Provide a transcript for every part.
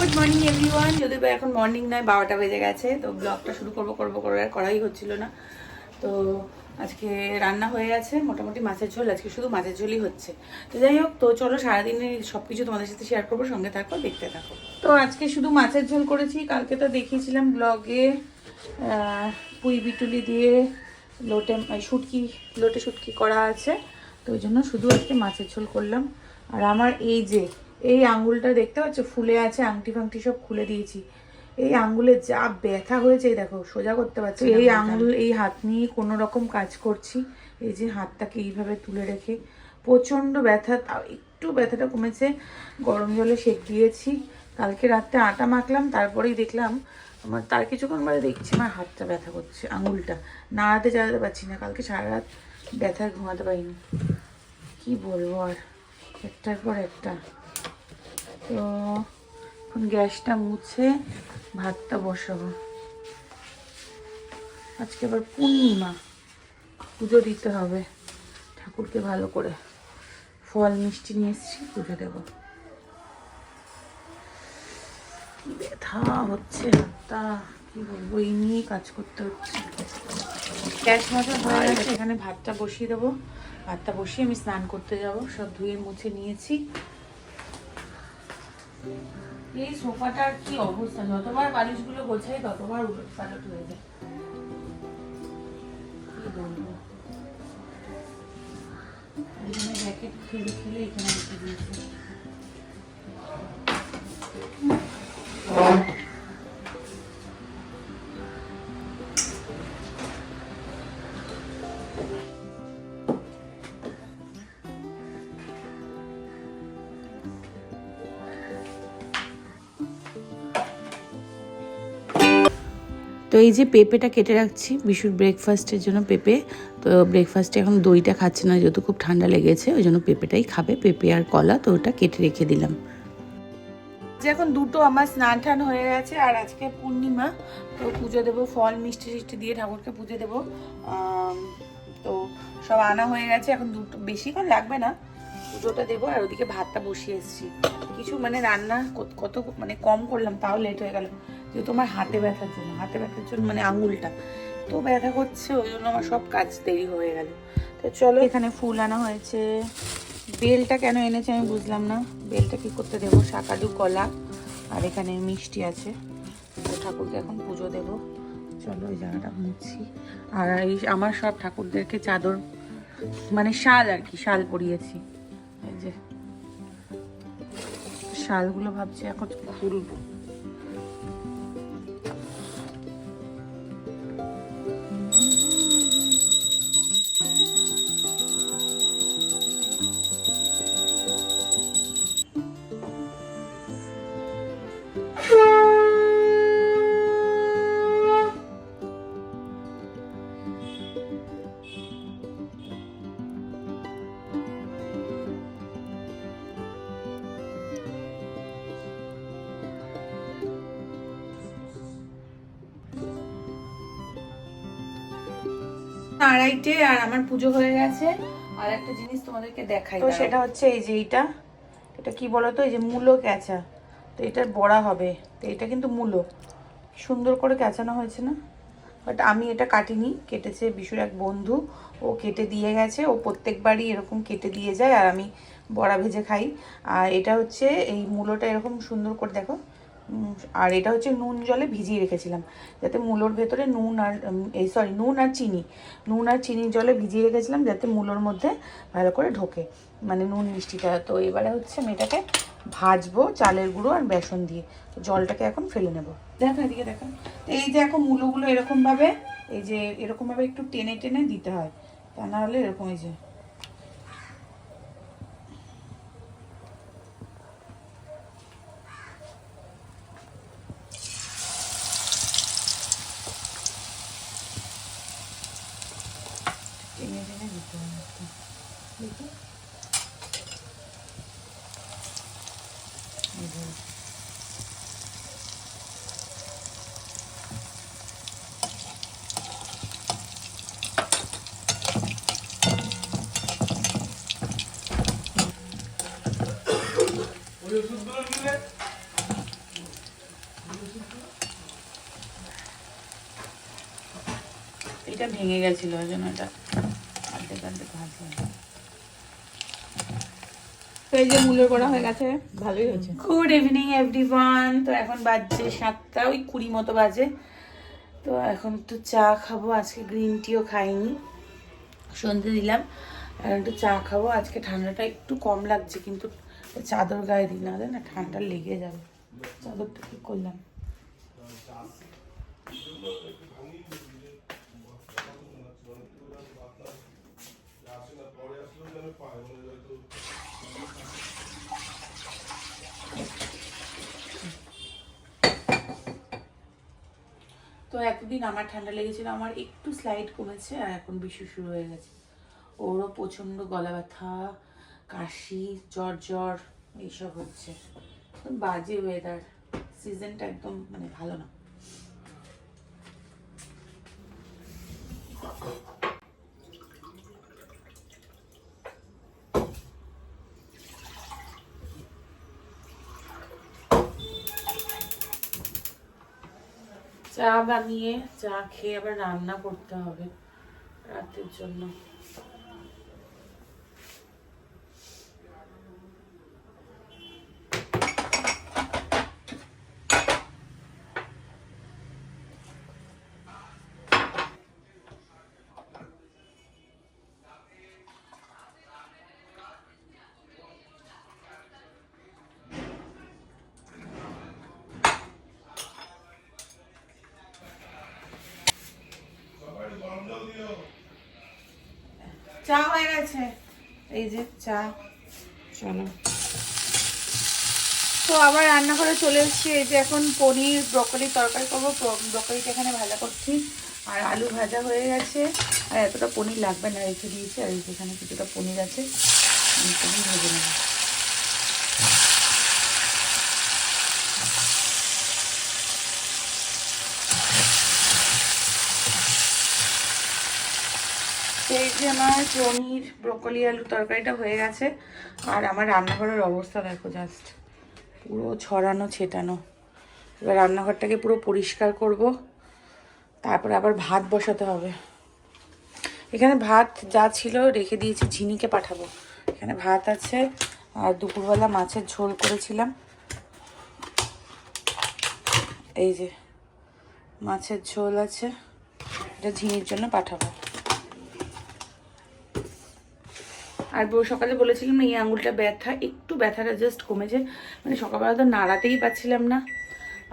Morning, everyone. যদি বা এখন মর্নিং নয়, বারোটা বেজে গেছে, তো ব্লগটা শুরু করব করব করব, আর করাই হচ্ছিল না। তো আজকে রান্না হয়ে গেছে, মোটামুটি মাছের ঝোল, আজকে শুধু মাছের ঝোলই হচ্ছে। তো যাই হোক, তো চলো সারাদিনের সব কিছু তোমাদের সাথে শেয়ার করব, সঙ্গে থাকো, দেখতে থাকো। তো আজকে শুধু মাছের ঝোল করেছি, কালকে তো দেখিয়েছিলাম ব্লগে পুই বিটুলি দিয়ে লোটে শুটকি লোটে শুটকি করা আছে, তো ওই জন্য শুধু আজকে মাছের ঝোল করলাম। আর আমার এই যে এই আঙ্গুলটা দেখতে পাচ্ছ? ফুলে আছে আংটি ফাংটি সব খুলে দিয়েছি। এই আঙ্গুলে যা ব্যথা হয়েছে এই দেখো সোজা করতে পারছি এই আঙ্গুল এই হাত নিয়ে কোনো রকম কাজ করছি। এই যে হাতটাকে এইভাবে তুলে রেখে প্রচণ্ড ব্যথা তাও একটু ব্যথাটা কমেছে। গরম জলে সেক দিয়েছি কালকে রাত্রে আটা মাখলাম তারপরেই দেখলাম আমার তার কিছুক্ষণ বাদে দেখছি আমার হাতটা ব্যথা করছে আঙুলটা। নাড়াতে চালাতে পারছি না কালকে সারা রাত ব্যথায় ঘুমাতে পারিনি। কি বলব আর? একটার পর একটা। তো এখন গ্যাসটা মুছে ভাতটা বসাবো। আজকে আবার পূর্ণিমা পুজো দিতে হবে। ঠাকুরকে ভালো করে ফল মিষ্টি নিয়ে এসেছি পুজো দেব। ব্যথা হচ্ছে হাতটা কি বলব এই নিয়েই কাজ করতে হচ্ছে। গ্যাস মতো হয়ে গেছে এখানে ভাতটা বসিয়ে দেবো। ভাতটা বসিয়ে আমি স্নান করতে যাব সব ধুয়ে মুছে নিয়েছি। এই সোফাটার কি অবস্থা? যতবার বালিশগুলো গোছাই ততবার উলট পালট হয়ে যায়। কি বলব? এখানে খেলে খেলে এখানে তো এই যে পেঁপেটা কেটে রাখছি, বিশুর ব্রেকফাস্টের জন্য পেঁপে। তো ব্রেকফাস্টে এখন দইটা খাচ্ছে না, যেহেতু খুব ঠান্ডা লেগেছে, ওই জন্য পেঁপেটাই খাবে। পেঁপে আর কলা, তো ওটা কেটে রেখে দিলাম। এখন দুটো আমার স্নান টান হয়ে গেছে, আর আজকে পূর্ণিমা, তো পুজো দেবো, ফল, মিষ্টি টিষ্টি দিয়ে ঠাকুরকে পুজো দেবো। তো সব আনা হয়ে গেছে, এখন দুটো বেশিক্ষণ লাগবে না। পুজোটা দেবো, আর ওদিকে ভাতটা বসিয়ে এসেছি। কিছু মানে রান্না কত মানে কম করলাম, তাও লেট হয়ে গেল। যেহেতু আমার হাতে ব্যথার জন্য, হাতে ব্যথার জন্য মানে আঙুলটা। তো ব্যথা করছে, ওই জন্য আমার সব কাজ দেরি হয়ে গেল। তো চলো, এখানে ফুল আনা হয়েছে। বেলটা কেন এনেছে আমি বুঝলাম না। বেলটা কি করতে দেবো? শাকালু, কলা, আর এখানে মিষ্টি আছে। ঠাকুরকে এখন পুজো দেব। চলো ওই জায়গাটা মুছি। আর এই আমার সব ঠাকুরদেরকে চাদর মানে শাল আর কি, শাল পরিয়েছি। এই যে, শালগুলো ভাবছি এখন খুলবো। আড়াইটে আর আমার পুজো হয়ে গেছে। আর একটা জিনিস তোমাদেরকে দেখাই তো সেটা হচ্ছে এই যে এইটা। এটা কি বলতো এই যে মূলো ক্যাঁচা। তো এটার বড়া হবে। তো এটা কিন্তু মূলো। সুন্দর করে ক্যাঁচানো হয়েছে না? বাট আমি এটা কাটিনি। কেটেছে বিশুর এক বন্ধু। ও কেটে দিয়ে গেছে। ও প্রত্যেকবারই এরকম কেটে দিয়ে যায়। আর আমি বড়া ভেজে খাই। আর এটা হচ্ছে এই মূলোটা এরকম সুন্দর করে দেখো আর এটা হচ্ছে নুন জলে ভিজিয়ে রেখেছিলাম, যাতে মূলোর ভেতরে নুন আর এই সরি নুন আর চিনি, নুন আর চিনি জলে ভিজিয়ে রেখেছিলাম যাতে মূলোর মধ্যে ভালো করে ঢোকে মানে নুন মিষ্টিটা। তো এবারে হচ্ছে আমি এটাকে ভাজবো চালের গুঁড়ো আর বেসন দিয়ে, তো জলটাকে এখন ফেলে নেব। দেখো এদিকে দেখো এই যে এখন মূলোগুলো এরকমভাবে, এই যে এরকমভাবে একটু টেনে টেনে দিতে হয়, তা না হলে এরকম এই যে টেনে টেনে দিতে হবে দেখি এটা ভেঙে গেছিল ওই জন্য এটা। তো এই যে হয়ে গেছে, ভালোই হয়েছে। গুড ইভিনিং তো এখন সাতটা, ওই কুড়ি মতো বাজে। তো এখন একটু চা খাব, আজকে গ্রিন টিও খাইনি। সন্ধে দিলাম, এখন একটু চা খাব। আজকে ঠান্ডাটা একটু কম লাগছে, কিন্তু চাদর গায়ে দিই না না ঠান্ডা লেগে যাবে। চাদরটা কি করলাম। তো এতদিন আমার ঠান্ডা লেগেছিল, আমার একটু স্লাইড কমেছে আর এখন বিশু শুরু হয়ে গেছে। ওরও প্রচণ্ড গলা ব্যথা, কাশি, জ্বর জ্বর, এইসব হচ্ছে। বাজে ওয়েদার সিজনটা একদম মানে ভালো না। চা বানিয়ে চা খেয়ে আবার রান্না করতে হবে রাতের জন্য। চা হয়ে গেছে। এই যে চা। চলো। তো আবার রান্না করে চলে এসেছি। এই যে এখন পনির ব্রকলি তরকারি করব। ব্রকলিটা এখানে ভাজা করছি। আর আলু ভাজা হয়ে গেছে। আর এতটা পনির লাগবে না রেখে দিয়েছি। আর এখানে কিছুটা পনির আছে। পনির ভেজে নেব। তো এই যে আমার পনির ব্রকলি, আলু তরকারিটা হয়ে গেছে। আর আমার রান্নাঘরের অবস্থা দেখো জাস্ট পুরো ছড়ানো, ছেটানো। এবার রান্নাঘরটাকে পুরো পরিষ্কার করব। তারপরে আবার ভাত বসাতে হবে। এখানে ভাত যা ছিল রেখে দিয়েছি, ঝিনিকে পাঠাবো। এখানে ভাত আছে, আর দুপুরবেলা মাছের ঝোল করেছিলাম। এই যে, মাছের ঝোল আছে, এটা ঝিনির জন্য পাঠাবো। আর সকালে বলেছিলাম এই আঙুলটা ব্যথা, একটু ব্যথাটা জাস্ট কমেছে। মানে সকালবেলা তো নাড়াতেই পাচ্ছিলাম না,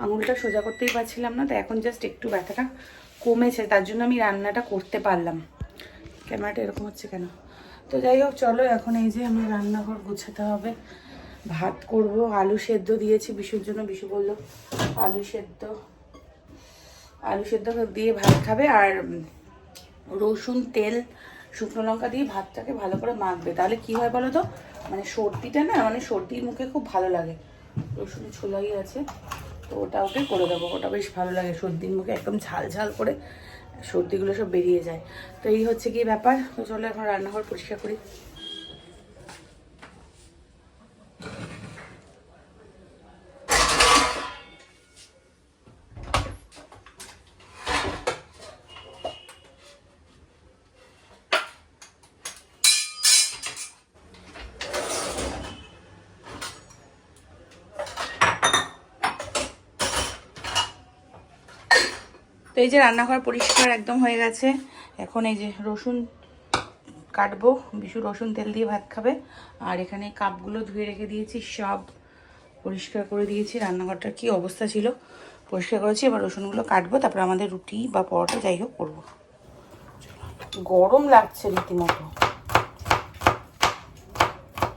আঙুলটা সোজা করতেই পারছিলাম না, তো এখন জাস্ট একটু ব্যথাটা কমেছে, তার জন্য আমি রান্নাটা করতে পারলাম। ক্যামেরাটা এরকম হচ্ছে কেন? তো যাই হোক, চলো এখন এই যে আমি রান্নাঘর গুছাতে হবে। ভাত করব, আলু সেদ্ধ দিয়েছি, বিশুর জন্য বিশু বলল, আলু সেদ্ধ। আলু সেদ্ধ দিয়ে ভাত খাবে, আর রসুন, তেল শুকনো লঙ্কা দিয়ে ভাতটাকে ভালো করে মাখবে। তাহলে কি হয় বলো তো? মানে সর্দিটা না মানে সর্দির মুখে খুব ভালো লাগে। রসুন ছোলাই আছে, তো ওটা ওকে করে দেবো। ওটা বেশ ভালো লাগে সর্দির মুখে, একদম ঝাল ঝাল করে সর্দিগুলো সব বেরিয়ে যায়। তো এই হচ্ছে কি ব্যাপার? তো চলো এখন রান্নাঘর পরিষ্কার করি। তো এই যে রান্নাঘর পরিষ্কার একদম হয়ে গেছে। এখন এই যে রসুন কাটবো বিশু রসুন তেল দিয়ে ভাত খাবে। আর এখানে কাপগুলো ধুয়ে রেখে দিয়েছি সব পরিষ্কার করে দিয়েছি। রান্নাঘরটার কি অবস্থা ছিল পরিষ্কার করেছি। এবার রসুনগুলো কাটবো তারপর আমাদের রুটি বা পরোটা যাই হোক করব। গরম লাগছে রীতিমতো।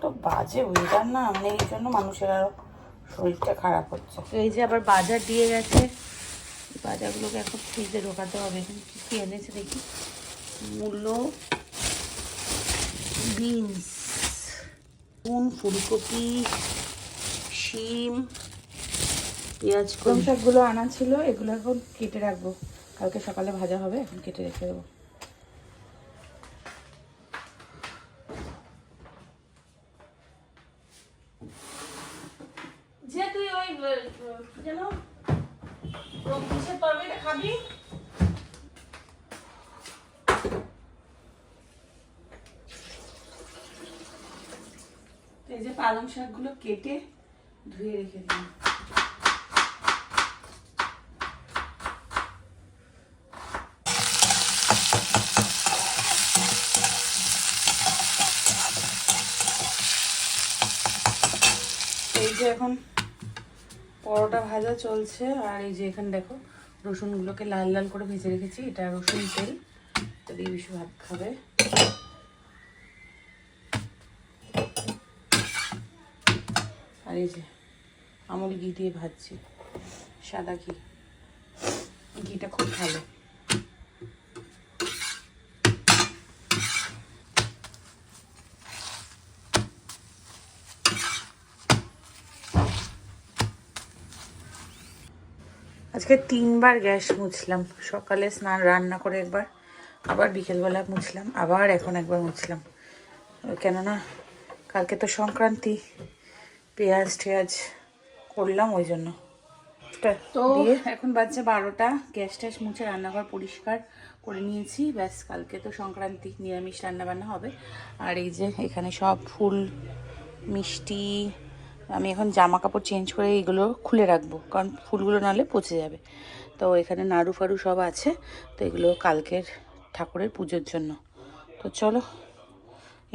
তো বাজে ওয়েদার না মানে এই জন্য মানুষের আরও শরীরটা খারাপ হচ্ছে। তো এই যে আবার বাজার দিয়ে গেছে। বাজারগুলোকে এখন ফ্রিজে ঢোকাতে হবে। এখন কী কী এনেছে দেখি? মূলো বিনস কোন ফুলকপি শিম পেঁয়াজ কম শাকগুলো আনা ছিল এগুলো এখন কেটে রাখব। কালকে সকালে ভাজা হবে এখন কেটে রেখে দেবো। খাবি? এই যে পালং শাকগুলো কেটে ধুয়ে রেখে দিন এই যে এখন পরোটা ভাজা চলছে, আর এই যে এখানে দেখো রসুনগুলোকে লাল লাল করে ভেজে রেখেছি। এটা রসুন তেল। যদি বেশি ভাত খাবে। আর এই যে আমল ঘি দিয়ে ভাজছি। সাদা ঘি। ঘিটা খুব ভালো। আজকে তিনবার গ্যাস মুছলাম। সকালে স্নান রান্না করে একবার আবার বিকেলবেলা মুছলাম আবার এখন একবার মুছলাম। কেননা কালকে তো সংক্রান্তি পেঁয়াজ টেয়াজ করলাম ওই জন্য। তো এখন বাজছে বারোটা গ্যাস ট্যাস মুছে রান্নাঘর পরিষ্কার করে নিয়েছি। ব্যাস কালকে তো সংক্রান্তি নিরামিষ রান্নাবান্না হবে। আর এই যে এখানে সব ফুল মিষ্টি আমি এখন জামা কাপড় চেঞ্জ করে এইগুলো খুলে রাখব, কারণ ফুলগুলো নাহলে পচে যাবে। তো এখানে নাড়ু ফাড়ু সব আছে, তো এগুলো কালকের ঠাকুরের পুজোর জন্য। তো চলো,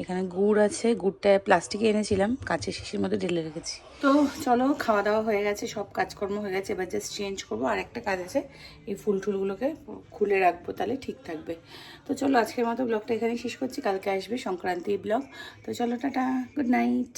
এখানে গুড় আছে, গুড়টা প্লাস্টিকে এনেছিলাম, কাঁচের শিশির মধ্যে ঢেলে রেখেছি। তো চলো খাওয়া দাওয়া হয়ে গেছে, সব কাজকর্ম হয়ে গেছে, এবার জাস্ট চেঞ্জ করব। আর একটা কাজ আছে, এই ফুল টুলগুলোকে খুলে রাখব, তাহলে ঠিক থাকবে। তো চলো, আজকের মতো ব্লগটা এখানেই শেষ করছি, কালকে আসবে সংক্রান্তি ব্লগ। তো চলো, টাটা গুড নাইট